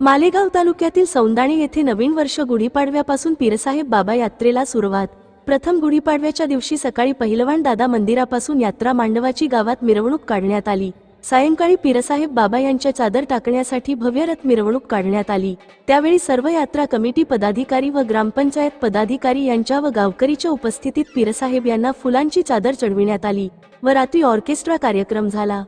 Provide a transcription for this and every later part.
मालेगाव तालुक्यातील सौंदाणे येथे नवीन वर्ष गुढीपाडव्यापासून पीरसाहेब बाबा यात्रेला सुरुवात. प्रथम गुढीपाडव्याच्या दिवशी सकाळी पहिलवान दादा मंदिरापासून यात्रा मांडवाची गावात मिरवणूक काढण्यात आली. सायंकाळी पीरसाहेब बाबा यांच्या चादर टाकण्यासाठी भव्य रथ मिरवणूक काढण्यात आली. त्यावेळी सर्व यात्रा कमिटी पदाधिकारी व ग्रामपंचायत पदाधिकारी यांच्या व गावकरीच्या उपस्थितीत पीरसाहेब यांना फुलांची चादर चढविण्यात आली व रात्री ऑर्केस्ट्रा कार्यक्रम झाला.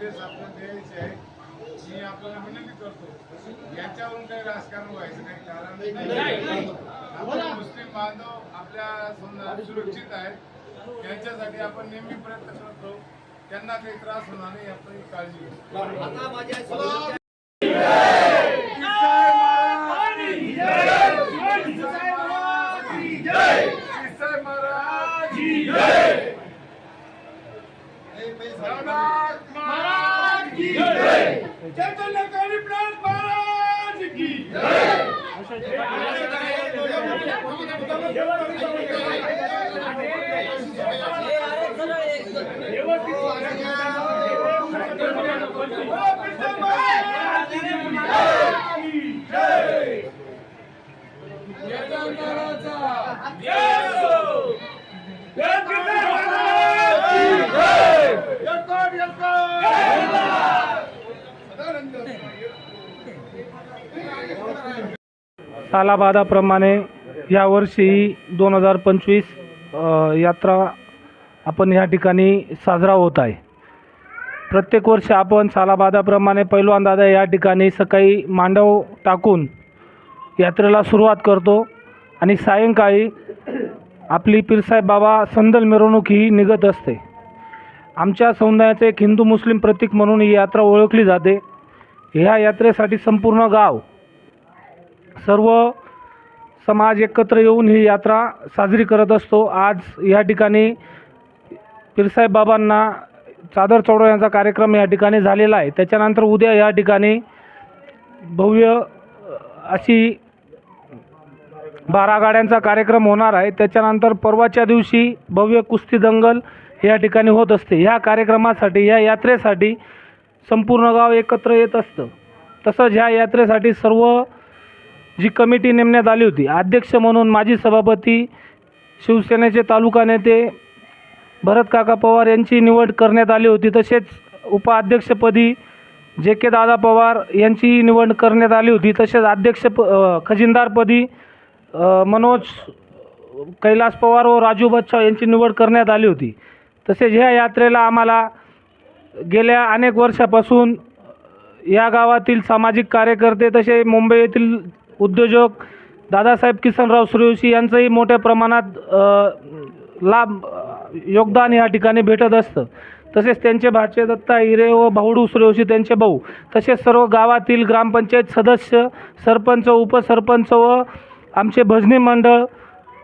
संदेश आपण द्यायचे आहे मी आपल्याला विनंती करतो याच्यावरून काही राजकारण व्हायचं काही कारण नाही आपण मुस्लिम बांधव आपल्या समजा सुरक्षित आहेत त्यांच्यासाठी आपण नेहमी प्रयत्न करतो त्यांना काही त्रास होणार नाही याची काळजी घेऊ. किसाई ચૈતન્ય કવિપ્રાણ મહારાજ કી જય એવો तालाबादाप्रमाणे यावर्षी दोन हजार पंचवीस यात्रा आपण ह्या ठिकाणी साजरा होत आहे. प्रत्येक वर्षी आपण सालाबादाप्रमाणे पैलवान दादा या ठिकाणी सकाळी मांडव टाकून यात्रेला सुरुवात करतो आणि सायंकाळी आपली पीरसाहेब बाबा संदल मिरवणूक ही निघत असते. आमच्या समुदायाचे एक हिंदू मुस्लिम प्रतीक म्हणून ही यात्रा ओळखली जाते. ह्या यात्रेसाठी संपूर्ण गाव सर्व समाज एकत्र येऊन ही यात्रा साजरी करत असतो. आज या ठिकाणी पीरसाहेब बाबांना चादर चढवण्याचा कार्यक्रम या ठिकाणी झालेला आहे. त्याच्यानंतर उद्या या ठिकाणी भव्य अशी बारा गाड्यांचा कार्यक्रम होणार आहे. त्याच्यानंतर परवाच्या दिवशी भव्य कुस्ती दंगल या ठिकाणी होत असते. ह्या कार्यक्रमासाठी ह्या यात्रेसाठी संपूर्ण गाव एकत्र येत असतं. तसंच ह्या यात्रेसाठी सर्व जी कमिटी नेमण्यात आली होती अध्यक्ष म्हणून माजी सभापती शिवसेनेचे तालुका नेते भरतकाका पवार यांची निवड करण्यात आली होती. तसेच उपाध्यक्षपदी जे के दादा पवार यांचीही निवड करण्यात आली होती. तसेच अध्यक्ष प खजिनदारपदी मनोज कैलास पवार व राजू बच्छाव यांची निवड करण्यात आली होती. तसेच ह्या यात्रेला आम्हाला गेल्या अनेक वर्षापासून या गावातील सामाजिक कार्यकर्ते तसे मुंबई येथील उद्योजक दादासाहेब किसनराव सूर्यवंशी यांचंही मोठ्या प्रमाणात लाभ योगदान या ठिकाणी भेटत असतं. तसेच त्यांचे भाचे दत्ता हिरे व भाऊडू सूर्यवंशी त्यांचे भाऊ. तसेच सर्व गावातील ग्रामपंचायत सदस्य सरपंच उपसरपंच व आमचे भजनी मंडळ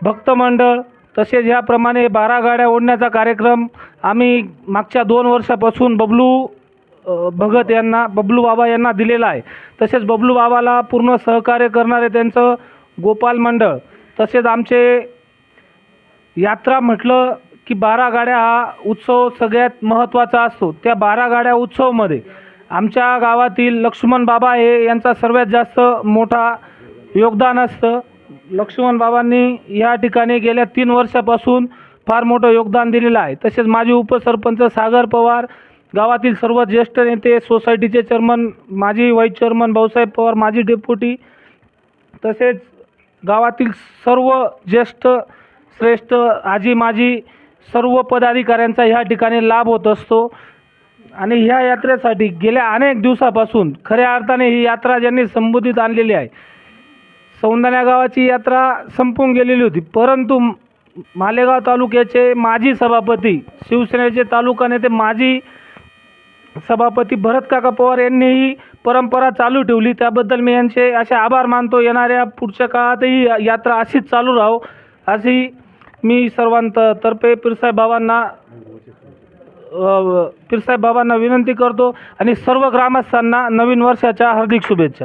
भक्त मंडळ तसेच ह्याप्रमाणे बारा गाड्या ओढण्याचा कार्यक्रम आम्ही मागच्या दोन वर्षापासून बबलू भगत यांना बबलू बाबा यांना दिलेला आहे. तसेच बबलू बाबाला पूर्ण सहकार्य करणारे त्यांचं गोपाल मंडळ तसेच आमचे यात्रा म्हटलं की बारा गाड्या हा उत्सव सगळ्यात महत्त्वाचा असतो. त्या बारा गाड्या उत्सवमध्ये आमच्या गावातील लक्ष्मण बाबा हे यांचा सर्वात जास्त मोठा योगदान असतं. लक्ष्मण बाबांनी या ठिकाणी गेल्या तीन वर्षापासून फार मोठं योगदान दिलेलं आहे. तसेच माजी उपसरपंच सागर पवार गावातील सर्व ज्येष्ठ नेते सोसायटीचे चेअरमन माजी व्हाईस चेअरमन भाऊसाहेब पवार माजी डेप्युटी तसेच गावातील सर्व ज्येष्ठ श्रेष्ठ आजी माजी सर्व पदाधिकाऱ्यांचा ह्या ठिकाणी लाभ होत असतो. आणि ह्या यात्रेसाठी गेल्या अनेक दिवसापासून खऱ्या अर्थाने ही यात्रा ज्यांनी संबोधित आणलेली आहे सौंदण्या गावाची यात्रा संपून गेलेली होती. परंतु मालेगाव तालुक्याचे माजी सभापती शिवसेनेचे तालुका नेते माजी सभापती भरत काका पवार यांनी ही परंपरा चालू ठेवली. त्याबद्दल मी यांचे असे आभार मानतो. येणाऱ्या पुढच्या काळातही या- यात्रा अशीच चालू राहो. अशी मी सर्वांत तर्फे पिरसाहेब बाबांना पिरसाहेब बाबांना विनंती करतो आणि सर्व ग्रामस्थांना नवीन वर्षाच्या हार्दिक शुभेच्छा.